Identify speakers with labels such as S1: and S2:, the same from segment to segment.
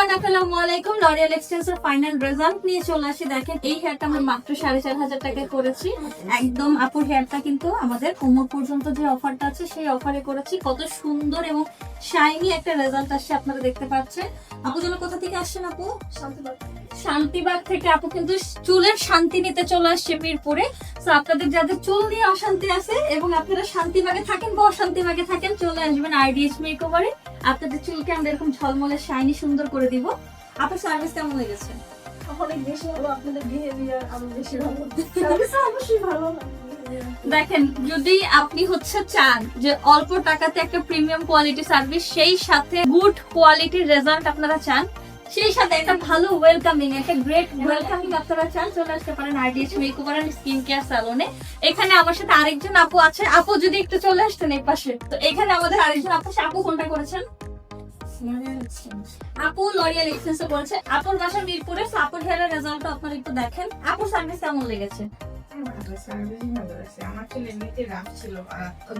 S1: আসসালামু আলাইকুম। লরিয়াল এক্সচেঞ্জের ফাইনাল রেজাল্ট নিয়ে চলে আসি। দেখেন এই হেয়ারটা আমরা মাত্র সাড়ে চার হাজার টাকায় করেছি। একদম আপুর হেয়ারটা কিন্তু আমাদের কোমর পর্যন্ত যে অফারটা আছে সেই অফারে করেছি। কত সুন্দর এবং শাইনি একটা রেজাল্ট আসছে আপনারা দেখতে পাচ্ছেন। আপু যেন কোথা থেকে আসছেন আপু? শান্তিবাগ থেকে। আপু কিন্তু চুলের শান্তি নিতে চলে আসছে মিরপুরে। তো আপনাদের যাদের চুল নিয়ে অশান্তি আছে এবং আপনারা শান্তিবাগে থাকেন বা অশান্তিবাগে থাকেন চলে আসবেন আইডিএস মেকওভারে আপনাদের চুলকে আমরা এরকম ঝলমলে শাইনি সুন্দর করে দিব। আপনার সার্ভিস কেমন লেগেছে?
S2: অনেক বেশি ভালো আপনাদের বিহেভিয়ার আরও বেশি ভালো। সার্ভিস অবশ্যই ভালো।
S1: দেখেন যদি আপনি হচ্ছে চান যে অল্প টাকাতে একটা প্রিমিয়াম কোয়ালিটি সার্ভিস সেই সাথে গুড কোয়ালিটির রেজাল্ট আপনারা চান সেই সাথে একটা ভালো ওয়েলকামিং একটা গ্রেট ওয়েলকামিং আপনারা চান চলে আসতে পারেন RDS makeover and skin care স্যালনে এখানে আমার সাথে আরেকজন আপু আছে। আপু যদি একটু চলে আসতেন এই পাশে। তো এখানে আমাদের আরেকজন আপু আপু কোনটা করেছেন? আপু লরিয়াল এক্সচেঞ্জে করেছে। আপুর বাসা মিরপুরে আপুর হেয়ারের রেজাল্ট আপনারা একটু দেখেন। আপুর সার্ভিস কেমন লেগেছে?
S2: আমার ছেলে এমনিতে রাফ ছিল মারাত্মক।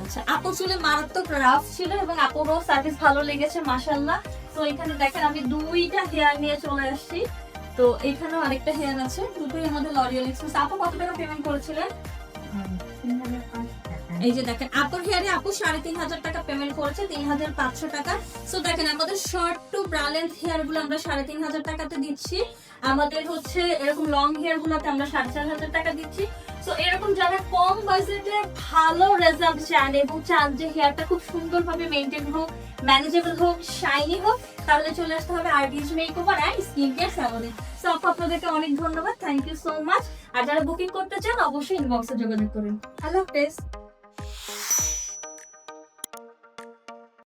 S1: আচ্ছা আপুর চুলে মারাত্মক রাফ ছিল এবং আপুরও সার্ভিস ভালো লেগেছে মাশাল্লাহ তো এখানে দেখেন আমি দুইটা হেয়ার নিয়ে চলে আসছি। তো এখানেও আরেকটা হেয়ার আছে, দুটোই আমাদের লরিয়াল এক্সপ্রেস আপু কত টাকা পেমেন্ট করেছিলেন এই যে দেখেন আপুর হেয়ারে আপু সাড়ে তিন হাজার টাকা পেমেন্ট করেছে, তিন হাজার পাঁচশো টাকা। সো দেখেন, আমাদের শর্ট টু ব্রালেন্থ হেয়ারগুলো আমরা সাড়ে তিন হাজার টাকাতে দিচ্ছি। আমাদের হচ্ছে এরকম লং হেয়ার গুলোতে আমরা সাড়ে চার হাজার টাকা দিচ্ছি। সো এরকম যারা কম বাজেটে ভালো রেজাল্ট চান এবং চান যে হেয়ারটা খুব সুন্দরভাবে মেনটেন হোক ম্যানেজেবল হোক শাইনি হোক, তাহলে চলে আসতে হবে RDS makeover and skin care স্যালনে so আপু, আপনাদেরকে অনেক ধন্যবাদ থ্যাংক ইউ সো মাচ আর যারা বুকিং করতে চান, অবশ্যই ইনবক্সে যোগাযোগ করুন।
S2: Hello test